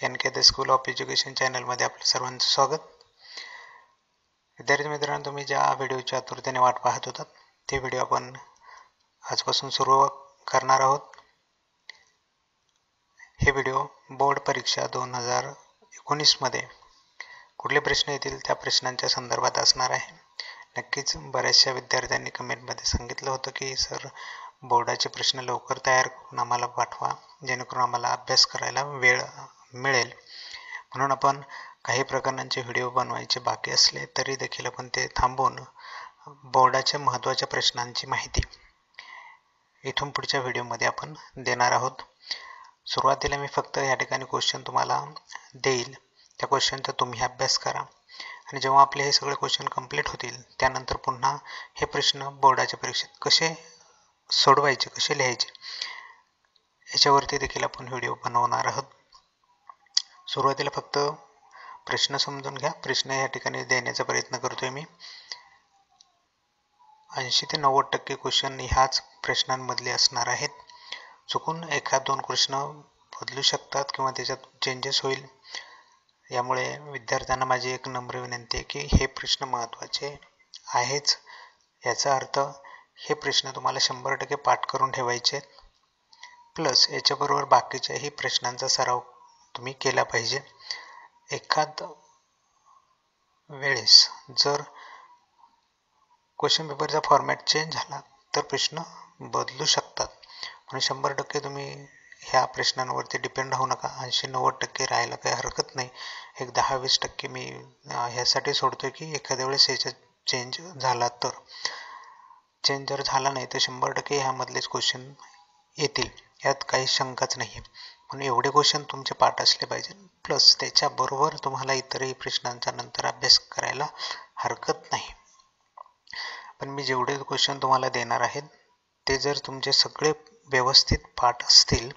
N K the school of education चॅनलमध्ये आपलं सर्वांचं स्वागत. विद्यार्थी मित्रांनो तुम्ही ज्या व्हिडिओच्या आतुरतेने वाट पाहत होतात ते व्हिडिओ आपण आजपासून सुरू करणार आहोत. हे व्हिडिओ बोर्ड परीक्षा दोन हजार एकोणीसमध्ये कुठले प्रश्न येतील त्या प्रश्नांच्या संदर्भात असणार आहे. नक्कीच बऱ्याचशा विद्यार्थ्यांनी कमेंटमध्ये सांगितलं होतं की सर बोर्डाचे प्रश्न लवकर तयार करून आम्हाला पाठवा जेणेकरून आम्हाला अभ्यास करायला वेळ मिळेल. म्हणून आपण काही प्रकरणांचे व्हिडिओ बनवायचे बाकी असले तरी देखील आपण ते थांबवून बोर्डाच्या महत्त्वाच्या प्रश्नांची माहिती इथून पुढच्या व्हिडिओमध्ये आपण देणार आहोत. सुरुवातीला मी फक्त या ठिकाणी क्वेश्चन तुम्हाला देईल. त्या क्वेश्चनचा तुम्ही अभ्यास करा. आणि जेव्हा आपले हे सगळे क्वेश्चन कंप्लीट होतील त्यानंतर पुन्हा हे प्रश्न बोर्डाच्या परीक्षेत कसे सोडवायचे कसे लिहायचे याच्यावरती देखील आपण व्हिडिओ बनवणार आहोत. सुरुवातीला फक्त प्रश्न समजून घ्या. प्रश्न या ठिकाणी देण्याचा प्रयत्न करतोय मी. ऐंशी ते नव्वद टक्के क्वेश्चन ह्याच प्रश्नांमधले असणार आहेत. चुकून एखाद दोन प्रश्न बदलू शकतात किंवा त्याच्यात चेंजेस होईल. यामुळे विद्यार्थ्यांना माझी एक नम्र विनंती आहे की हे प्रश्न महत्त्वाचे आहेच. याचा अर्थ हे प्रश्न तुम्हाला शंभर टक्के पाठ करून ठेवायचे प्लस याच्याबरोबर बाकीच्याही प्रश्नांचा सराव तुम्ही केला पाहिजे. एखाद वेळेस जर क्वेश्चन पेपरचा फॉर्मॅट चेंज झाला तर प्रश्न बदलू शकतात. म्हणून शंभर टक्के तुम्ही ह्या प्रश्नांवरती डिपेंड राहू नका. ऐंशी नव्वद टक्के राहायला काही हरकत नाही. एक दहा वीस टक्के मी ह्यासाठी सोडतोय की एखाद्या वेळेस याचा चेंज झाला तर. चेंज जर झाला नाही तर शंभर टक्के ह्यामधलेच क्वेश्चन येतील. यात काही शंकाच नाही म्हणून एवढे क्वेश्चन तुमचे पाठ असले पाहिजे. प्लस त्याच्याबरोबर तुम्हाला इतरही प्रश्नांचा नंतर अभ्यास करायला हरकत नाही. पण मी जेवढे क्वेश्चन तुम्हाला देणार आहेत ते जर तुमचे सगळे व्यवस्थित पाठ असतील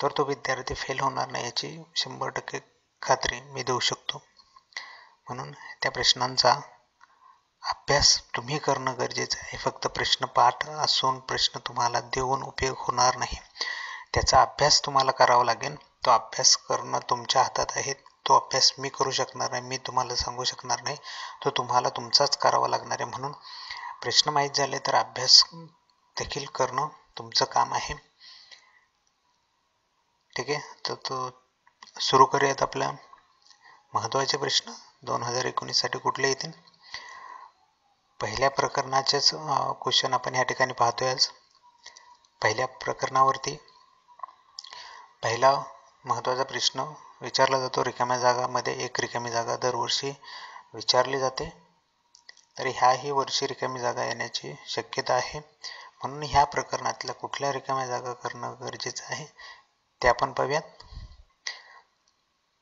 तर तो विद्यार्थी फेल होणार नाही याची शंभर टक्के खात्री मी देऊ शकतो. म्हणून त्या प्रश्नांचा अभ्यास तुम्ही करणं गरजेचं आहे. फक्त प्रश्न पाठ असून प्रश्न तुम्हाला देऊन उपयोग होणार नाही. त्याचा अभ्यास तुम्हाला करावा लागेल. तो अभ्यास करणं तुमच्या हातात आहे. तो अभ्यास मी करू शकणार नाही मी तुम्हाला सांगू शकणार नाही. तो तुम्हाला तुमचाच करावा लागणार आहे. म्हणून प्रश्न माहीत झाले तर अभ्यास देखील करणं तुमचं काम आहे. ठीक आहे? तर तो सुरू करूयात आपला महत्त्वाचे प्रश्न. दोन हजार एकोणीससाठी कुठले येतील? पहिल्या प्रकरणाचेच क्वेश्चन आपण या ठिकाणी पाहतोय आज. पहिल्या प्रकरणावरती पहिला महत्त्वाचा प्रश्न विचारला जातो. रिकाम्या जागामध्ये एक रिकामी जागा दरवर्षी विचारली जाते. तर ह्याही वर्षी रिकामी जागा येण्याची शक्यता आहे. म्हणून ह्या प्रकरणातल्या कुठल्या रिकाम्या जागा करणं गरजेचं आहे ते आपण पाहूयात.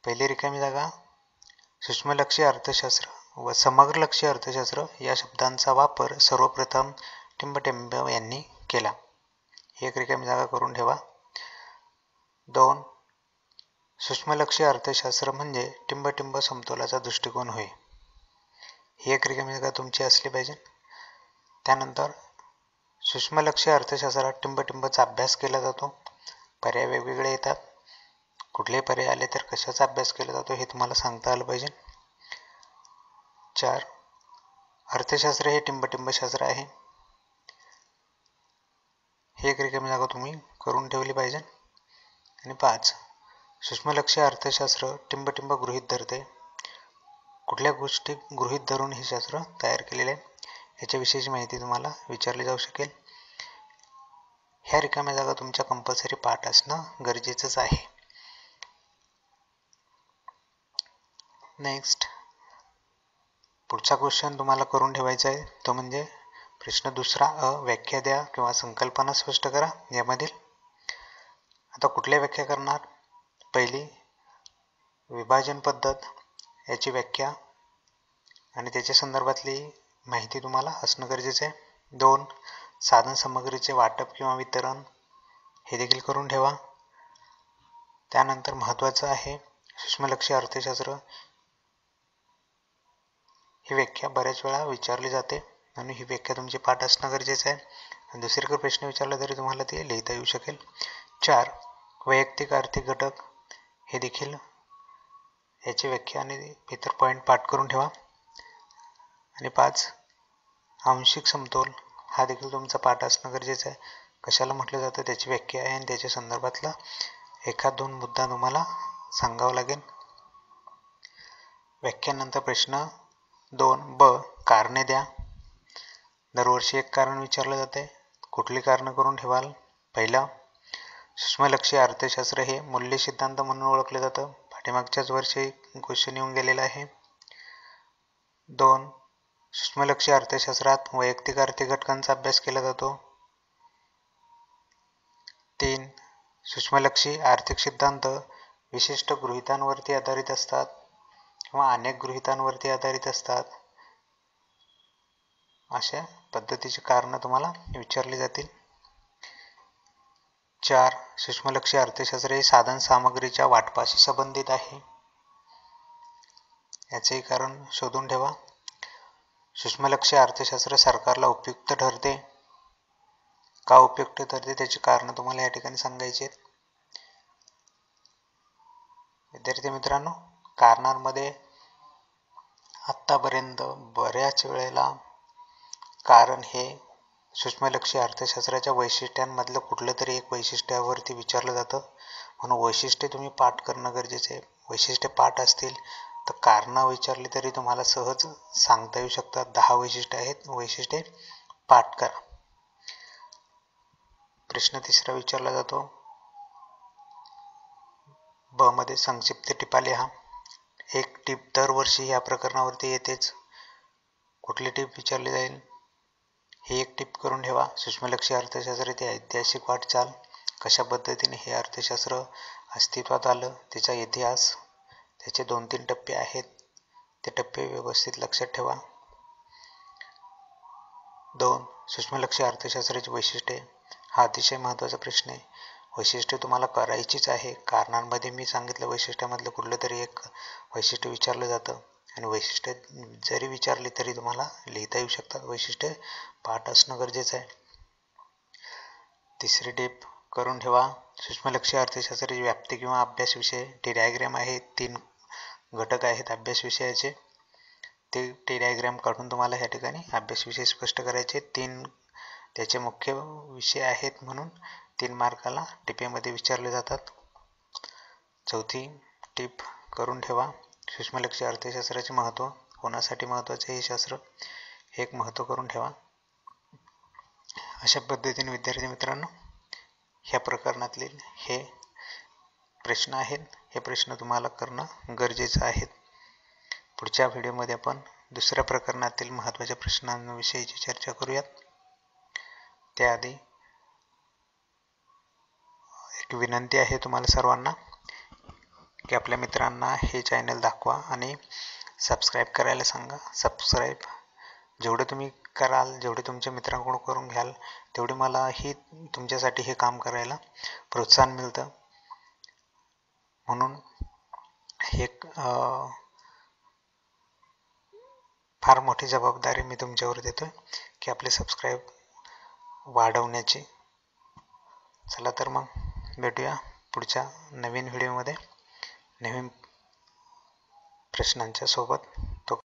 पहिली रिकामी जागा सूक्ष्मलक्षी अर्थशास्त्र व समग्रलक्षी अर्थशास्त्र या शब्दांचा वापर सर्वप्रथम टिंबटिंब यांनी केला. एक रिकामी जागा करून ठेवा. दोन. सूक्ष्मलक्षी अर्थशास्त्र म्हणजे टिंबटिंब समतोलाचा दृष्टिकोन होय. ही एक रिकामी तुमची असली पाहिजे? त्यानंतर सूक्ष्मलक्षी अर्थशास्त्रात टिंबटिंबचा अभ्यास केला जातो. पर्याय वेगवेगळे येतात. कुठलेही पर्याय आले तर कशाचा अभ्यास केला जातो हे तुम्हाला सांगता आलं पाहिजे. चार. अर्थशास्त्र हे टिंबटिंबशास्त्र आहे. हे एक रिकामी जागा तुम्ही करून ठेवली पाहिजे. आणि पाच. सूक्ष्मलक्ष्य अर्थशास्त्र टिंबटिंब गृहित धरते. कुठल्या गोष्टी गृहित धरून हे शास्त्र तयार केलेले आहे? याच्याविषयीची माहिती तुम्हाला विचारली जाऊ शकेल. ह्या रिकाम्या जागा तुमच्या कंपल्सरी पाठ असणं गरजेचंच आहे. नेक्स्ट पुढचा क्वेश्चन तुम्हाला करून ठेवायचा आहे. तो म्हणजे प्रश्न दुसरा अ व्याख्या द्या किंवा संकल्पना स्पष्ट करा. यामधील आता कुठल्या व्याख्या करणार? पहिली विभाजन पद्धत याची व्याख्या. आणि त्याच्या संदर्भातली माहिती तुम्हाला असणं गरजेचं आहे. दोन साधन सामग्रीचे वाटप किंवा वितरण हे देखील करून ठेवा. त्यानंतर महत्त्वाचं आहे सूक्ष्मलक्षी अर्थशास्त्र. ही व्याख्या बऱ्याच वेळा विचारली जाते म्हणून ही व्याख्या तुमची पाठ असणं गरजेचं आहे. आणि दुसरीकडे प्रश्न विचारला तरी तुम्हाला ते लिहिता येऊ शकेल. चार वैयक्तिक आर्थिक घटक हे देखील याची व्याख्या आणि इतर पॉईंट पाठ करून ठेवा. आणि पाच आंशिक समतोल हा देखील तुमचा पाठ असणं गरजेचं आहे. कशाला म्हटलं जातं? त्याची व्याख्या आहे आणि त्याच्या संदर्भातला एखाद दोन मुद्दा तुम्हाला सांगावा लागेल. व्याख्यानंतर प्रश्न दोन ब कारणे द्या. दरवर्षी एक कारण विचारलं जाते कुठली कारणं करून ठेवाल? पहिला सूक्ष्मलक्षी अर्थशास्त्र हे मूल्य सिद्धांत म्हणून ओळखलं जातं. पाठीमागच्याच वर्षी क्वेश्चन येऊन गेलेला आहे. दोन सूक्ष्मलक्षी अर्थशास्त्रात वैयक्तिक आर्थिक घटकांचा अभ्यास केला जातो. तीन सूक्ष्मलक्षी आर्थिक सिद्धांत विशिष्ट गृहितांवरती आधारित असतात किंवा अनेक गृहितांवरती आधारित असतात. अशा पद्धतीची कारणं तुम्हाला विचारली जातील. चार सूक्ष्मलक्षी अर्थशास्त्र हे साधन सामग्रीच्या वाटपाशी संबंधित आहे. याचेही कारण शोधून ठेवा. सूक्ष्मलक्षी अर्थशास्त्र सरकारला उपयुक्त ठरते. का उपयुक्त ठरते त्याची कारणं तुम्हाला या ठिकाणी सांगायची आहेत. विद्यार्थी मित्रांनो कारणांमध्ये आत्तापर्यंत बऱ्याच वेळेला कारण हे सूक्ष्मलक्षी अर्थशास्त्राच्या वैशिष्ट्यांमधलं कुठलं तरी एक वैशिष्ट्यावरती विचारलं जातं. म्हणून वैशिष्ट्ये तुम्ही पाठ करणं गरजेचं आहे. वैशिष्ट्ये पाठ असतील तर कारणं विचारली तरी तुम्हाला सहज सांगता येऊ शकतात. दहा वैशिष्ट्ये आहेत. वैशिष्ट्ये पाठ करा. प्रश्न तिसरा विचारला जातो. ब मध्ये संक्षिप्त टिपा लिहा एक टीप दरवर्षी या प्रकरणावरती येतेच. कुठली टीप विचारली जाईल? हे एक टिप करून ठेवा. सूक्ष्मलक्षी अर्थशास्त्र ते ऐतिहासिक वाटचाल. कशा पद्धतीने हे अर्थशास्त्र अस्तित्वात आलं त्याचा इतिहास त्याचे दोन तीन टप्पे आहेत. ते टप्पे व्यवस्थित लक्षात ठेवा. दोन सूक्ष्मलक्षी अर्थशास्त्राची वैशिष्ट्ये. हा अतिशय महत्त्वाचा प्रश्न आहे. वैशिष्ट्य तुम्हाला करायचीच आहे. कारणांमध्ये मी सांगितलं वैशिष्ट्यामधलं कुठलं तरी एक वैशिष्ट्य विचारलं जातं. आणि वैशिष्ट्य जरी विचारली तरी तुम्हाला लिहिता येऊ शकतात. वैशिष्ट्य पाठ असणं गरजेचं आहे. तिसरी टेप करून ठेवा. सूक्ष्मलक्ष अर्थशास्त्राची व्याप्ती किंवा अभ्यास विषय. टी डायग्रॅम आहे. तीन घटक आहेत अभ्यास विषयाचे. ते टी डायग्रॅम काढून तुम्हाला ह्या ठिकाणी अभ्यास विषय स्पष्ट करायचे. तीन त्याचे मुख्य विषय आहेत म्हणून तीन मार्काला टिपेमध्ये विचारले जातात. चौथी टीप करून ठेवा. सूक्ष्मलक्ष अर्थशास्त्राचे महत्त्व कोणासाठी महत्त्वाचे हे शास्त्र हे एक महत्त्व करून ठेवा. अशा पद्धतीने विद्यार्थी मित्रांनो ह्या प्रकरणातले हे प्रश्न आहेत. हे प्रश्न तुम्हाला करणं गरजेचं आहे. पुढच्या व्हिडिओमध्ये आपण दुसऱ्या प्रकरणातील महत्त्वाच्या प्रश्नांविषयीची चर्चा करूयात. त्याआधी एक विनंती आहे तुम्हाला सर्वांना. की आपल्या मित्रांना हे चॅनल दाखवा आणि सबस्क्राईब करायला सांगा. सबस्क्राईब जेवढं तुम्ही कराल जेवढे तुमच्या मित्रांकडून करून घ्याल तेवढे मला ही तुमच्यासाठी हे काम करायला प्रोत्साहन मिळतं. म्हणून हे फार मोठी जबाबदारी मी तुमच्यावर देतो आहे की आपले सबस्क्राईब वाढवण्याची. चला तर मग भेटूया पुढच्या नवीन व्हिडिओमध्ये नवीन प्रश्नांच्या सोबत